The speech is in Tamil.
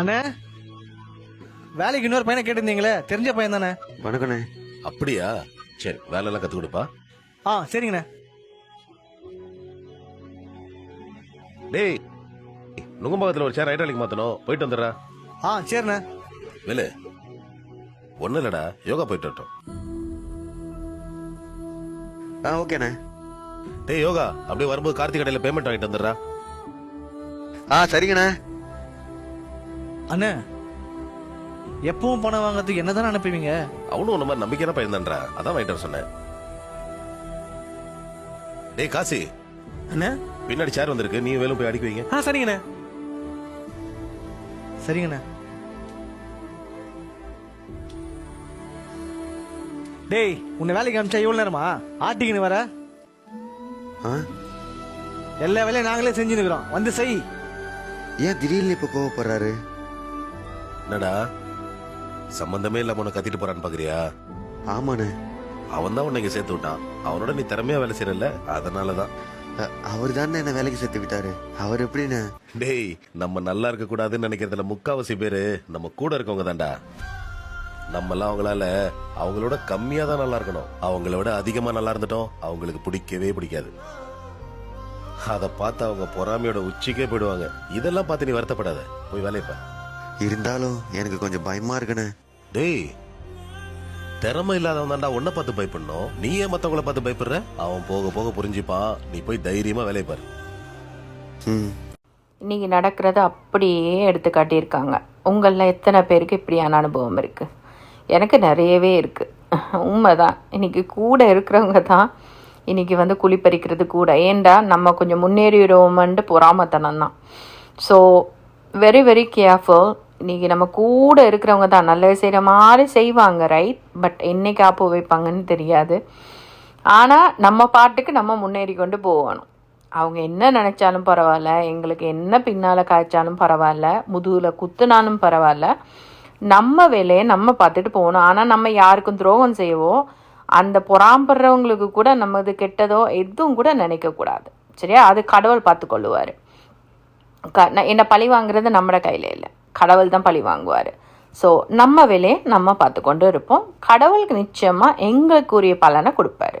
அண்ணே வேலைக்கு இன்னொரு பையனை கேட்டிருந்தீங்களே தெரிஞ்ச பையன் தானே? வணக்கண்ணே. அப்படியா? சரி வேலையெல்லாம் கத்து கொடுப்பா. ஆ சரிங்கண்ணே. டேய் நுங்கம்பாக்கத்துல ஒரு சேர் ரைட் வேலைக்கு மாத்தணும். போயிட்டு வந்துடுறா. ஆ சரிண்ணே. வேலு ஒன்னும் இல்லடா யோகா போயிட்டு வரட்டும். ஆ ஓகேண்ணே. டேய் யோகா அப்படியே வரும்போது கார்த்திக் கடையில பேமெண்ட் வாங்கிட்டு வந்துடுறா. ஆ சரிங்கண்ணே. அண்ணே எப்பவும் பணம் வாங்குறதுக்கு என்ன தானே அனுப்புவீங்க? அவனும் உன்ன மாதிரி நம்பிக்கையான பையன் தான்டா அதான் வாங்கிட்டு வர சொன்னேன். டேய் காசி. அண்ணே. பின்னாடி சேர் வந்திருக்கு. நீ வேலும் போய் அடிக்க வைங்க. ஆ சரிங்கண்ணே. சரிங்கண்ணே. டேய் உன்னை வேலைக்கு அனுப்பிச்சா எவ்வளோ நேரமா? ஆட்டிக்கின்னு வர. ஆ? எல்லா வேலையும் நாங்களே செஞ்சுன்னுக்குறோம் வந்து செய். ஏன் திடீர்னு இப்போ கோவப்படுறாரு? என்னடா? சம்பந்தமே இல்லாம உன்னை கத்திட்டு போறான்னு பாக்குறியா? ஆமாண்ணே. அவன் தான் உன்னை சேர்த்து விட்டான். அவனோட நீ திறமையா வேலை செய்யறல அதனாலதான். அவர் தானே என்ன வேலைக்கு சேர்த்து விட்டாரு. அவர் எப்படிண்ணே? டேய் நம்ம நல்லா இருக்க கூடாதுன்னு நினைக்கிறதுல முக்காவாசி பேரு நம்ம கூட இருக்கவங்க தான்டா. நம்மலாம் அவங்களால அவங்களோட கம்மியா தான் நல்லா இருக்கணும். அவங்கள விட அதிகமா நல்லா இருந்துட்டோம். அவங்களுக்கு பிடிக்கவே பிடிக்காது. அத பார்த்து அவங்க பொறாமையோட உச்சிக்கே போயிடுவாங்க. இதெல்லாம் பார்த்து நீ வருத்தப்படாத. போய் வேலையை பாரு. இருந்தாலும் எனக்கு கொஞ்சம் பயமா இருக்குண்ணே டேய் திறமை இல்லாதவன் தான்டா உன்னை பார்த்து பயப்படணும். நீ ஏன் மத்தவங்கள பார்த்து பயப்படுற? அவன் போக போக புரிஞ்சுப்பான் நீ போய் தைரியமா வேலையை பாரு. ம். இன்னைக்கு நடக்கிறத அப்படியே எடுத்து காட்டியிருக்காங்க. உங்களில் எத்தனை பேருக்கு இப்படியான அனுபவம் இருக்குது எனக்கு நிறையவே இருக்குது உண்மைதான். இன்னைக்கு கூட இருக்கிறவங்க தான் இன்னைக்கு வந்து குளிப்பறிக்கிறது கூட. ஏண்டா நம்ம கொஞ்சம் முன்னேறிடுவோமன்ட்டு பொறாமத்தனம் தான் ஸோ வெரி வெரி கேர்ஃபுல் இன்றைக்கி நம்ம கூட இருக்கிறவங்க தான். நல்லது செய்கிற மாதிரி செய்வாங்க ரைட் பட் என்னைக்கு ஆப்போ வைப்பாங்கன்னு தெரியாது. ஆனால் நம்ம பாட்டுக்கு நம்ம முன்னேறி கொண்டு போகணும். அவங்க என்ன நினச்சாலும் பரவாயில்ல. எங்களுக்கு என்ன பின்னால் காய்ச்சாலும் பரவாயில்ல. முதுகில் குத்துனாலும் பரவாயில்ல. நம்ம வேலையை நம்ம பார்த்துட்டு போகணும். ஆனால் நம்ம யாருக்கும் துரோகம் செய்வோம் அந்த பொறாம்படுறவங்களுக்கு கூட நம்மது கெட்டதோ எதுவும் கூட நினைக்கக்கூடாது. சரியா? அது கடவுள் பார்த்து கொள்ளுவார் க என்னை பழி வாங்குறது நம்மளோட கையில் இல்லை. கடவுள் தான் பழி வாங்குவார். ஸோ நம்ம வேலையை நம்ம பார்த்து கொண்டு இருப்போம். கடவுளுக்கு நிச்சயமாக எங்களுக்குரிய பலனை கொடுப்பாரு.